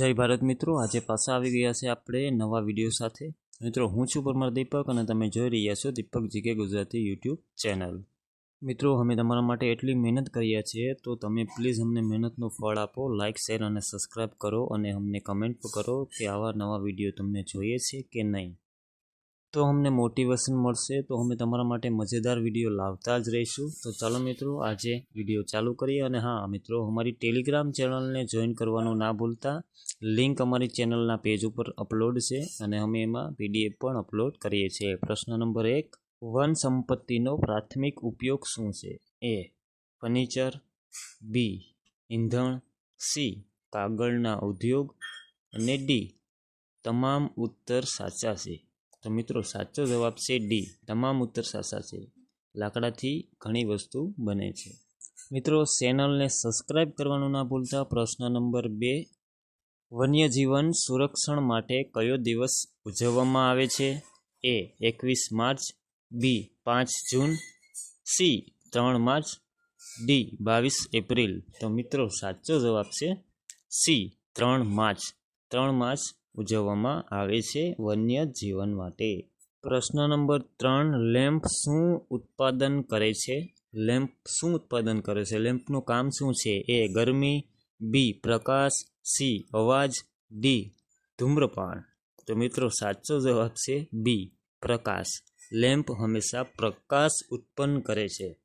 જય ભારત મિત્રો. આજે પાછા આવી ગયા છે આપણે નવા વીડિયો સાથે. મિત્રો, હું છું પરમાર દીપક અને તમે જોઈ રહ્યા છો Deepak GK Gujarati YouTube channel. મિત્રો, અમે તમારા માટે એટલી મહેનત કરીએ છીએ તો તમે પ્લીઝ અમને મહેનતનું ફળ આપો. લાઇક શેર અને સબસ્ક્રાઈબ કરો અને અમને કમેન્ટ કરો કે આવા નવા વીડિયો તમને જોઈએ છે કે નહીં. તો અમને મોટિવેશન મળશે, તો અમે તમારા માટે મજેદાર વીડિયો લાવતા જ રહીશું. તો ચાલો મિત્રો, આજે વીડિયો ચાલુ કરીએ અને હા, મિત્રો, અમારી ટેલિગ્રામ ચેનલને જોઈન કરવાનું ના ભૂલતા. લિંક અમારી ચેનલના પેજ ઉપર અપલોડ છે અને અમે એમાં પીડીએફ પણ અપલોડ કરીએ છીએ. પ્રશ્ન નંબર એક, વન સંપત્તિનો પ્રાથમિક ઉપયોગ શું છે? એ ફર્નિચર બી ઈંધણ સી, કાગળના ઉદ્યોગ. અને ડી, તમામ ઉત્તર સાચા છે. તો મિત્રો, સાચો જવાબ છે ડી તમામ ઉત્તર સાચા છે. લાકડાથી ઘણી વસ્તુ બને છે. મિત્રો, ચેનલને સબસ્ક્રાઈબ કરવાનું ના ભૂલતા પ્રશ્ન નંબર બે. વન્યજીવન સુરક્ષણ માટે કયો દિવસ ઉજવવામાં આવે છે? એ, એકવીસ માર્ચ, બી, પાંચ જૂન, સી, ત્રણ માર્ચ, ડી, બાવીસ એપ્રિલ. તો મિત્રો, સાચો જવાબ છે સી, ત્રણ માર્ચ. ત્રણ માર્ચ ઉજવવામાં આવે છે વન્ય જીવન માટે. પ્રશ્ન નંબર ત્રણ, લેમ્પ શું ઉત્પાદન કરે છે? લેમ્પ શું ઉત્પાદન કરે છે? લેમ્પનું કામ શું છે? એ ગરમી, બી પ્રકાશ, સી અવાજ, ડી ધૂમ્રપાન. તો મિત્રો, સાચો જવાબ છે બી પ્રકાશ. લેમ્પ હંમેશા પ્રકાશ ઉત્પન્ન કરે છે.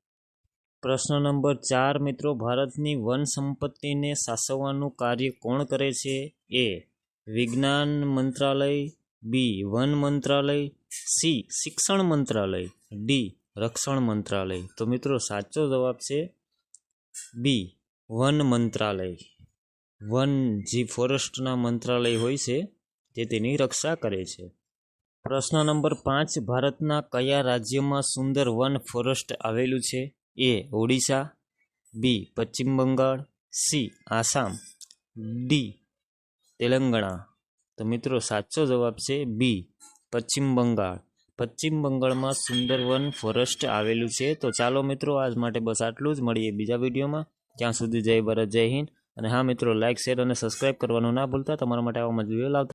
પ્રશ્ન નંબર ચાર, મિત્રો, ભારતની વન સંપત્તિને સાચવવાનું કાર્ય કોણ કરે છે? એ વિજ્ઞાન મંત્રાલય, બી, વન મંત્રાલય, સી, શિક્ષણ મંત્રાલય, ડી, રક્ષણ મંત્રાલય. તો મિત્રો, સાચો જવાબ છે બી, વન મંત્રાલય. વન જે ફોરેસ્ટના મંત્રાલય હોય છે, તે તેની રક્ષા કરે છે. પ્રશ્ન નંબર પાંચ, ભારતના કયા રાજ્યમાં સુંદર વન ફોરેસ્ટ આવેલું છે? A, Odisha, B, Paschim Bangal, C, Assam, D Telangana. તો મિત્રો, સાચો જવાબ છે બી પશ્ચિમ બંગાળ. પશ્ચિમ બંગાળમાં સુંદરવન ફોરેસ્ટ આવેલું છે. તો ચાલો મિત્રો, આજ માટે બસ આટલું જ. મળીએ બીજા વિડીયોમાં. ત્યાં સુધી જય ભારત, જય હિન્દ. અને હા મિત્રો લાઇક શેર અને સબસ્ક્રાઇબ કરવાનું ના ભૂલતા. તમારા માટે આવા વીડિયો લાવતા